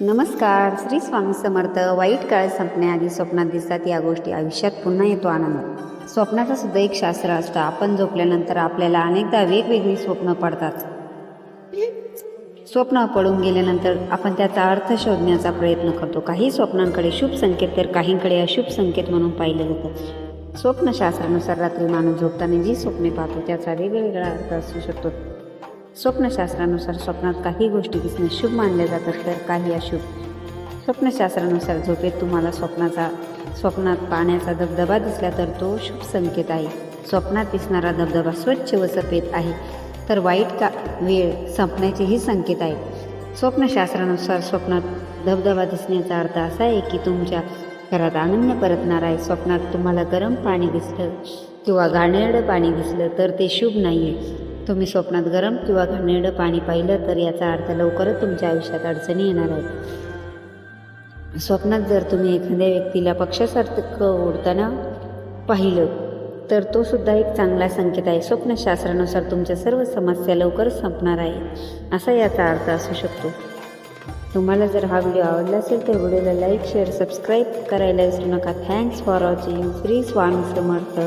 नमस्कार. श्री स्वामी समर्थ. वाईट काळ संपण्याआधी स्वप्नात दिसतात या गोष्टी. आयुष्यात पुन्हा येतो आनंद. स्वप्नाचं सुद्धा एक शास्त्र असतं. आपण झोपल्यानंतर आपल्याला अनेकदा वेगवेगळी स्वप्न पडतात. स्वप्न पडून गेल्यानंतर आपण त्याचा अर्थ शोधण्याचा प्रयत्न करतो. काही स्वप्नांकडे शुभ संकेत तर काहींकडे अशुभ संकेत म्हणून पाहिलं जातं. स्वप्नशास्त्रानुसार रात्री माणूस झोपताना जी स्वप्ने पाहतो त्याचा वेगवेगळा अर्थ असू शकतो. स्वप्नशास्त्रानुसार स्वप्नात काही गोष्टी दिसणे शुभ मानल्या जातात तर काही अशुभ. स्वप्नशास्त्रानुसार झोपेत तुम्हाला स्वप्नाचा स्वप्नात पाण्याचा धबधबा दिसला तर तो शुभ संकेत आहे. स्वप्नात दिसणारा धबधबा स्वच्छ व सफेद आहे तर वाईट का वेळ संपण्याचेही संकेत आहे. स्वप्नशास्त्रानुसार स्वप्नात धबधबा दिसण्याचा अर्थ असा आहे की तुमच्या घरात आनंद परतणार आहे. स्वप्नात तुम्हाला गरम पाणी दिसलं किंवा घाणेरडं पाणी दिसलं तर ते शुभ नाही आहे तुम्ही स्वप्नात गरम किंवा घाणेरडं पाणी पाहिलं तर याचा अर्थ लवकरच तुमच्या आयुष्यात अडचणी येणार आहेत. स्वप्नात जर तुम्ही एखाद्या व्यक्तीला पक्षासारखं ओढताना पाहिलं तर तो सुद्धा एक चांगला संकेत आहे. स्वप्नशास्त्रानुसार तुमच्या सर्व समस्या लवकरच संपणार आहे असा याचा अर्थ असू शकतो. तुम्हाला जर हा व्हिडिओ आवडला असेल तर व्हिडिओला लाईक शेअर सबस्क्राईब करायला विसरू नका. Thanks for watching. Shri Swami Samarth.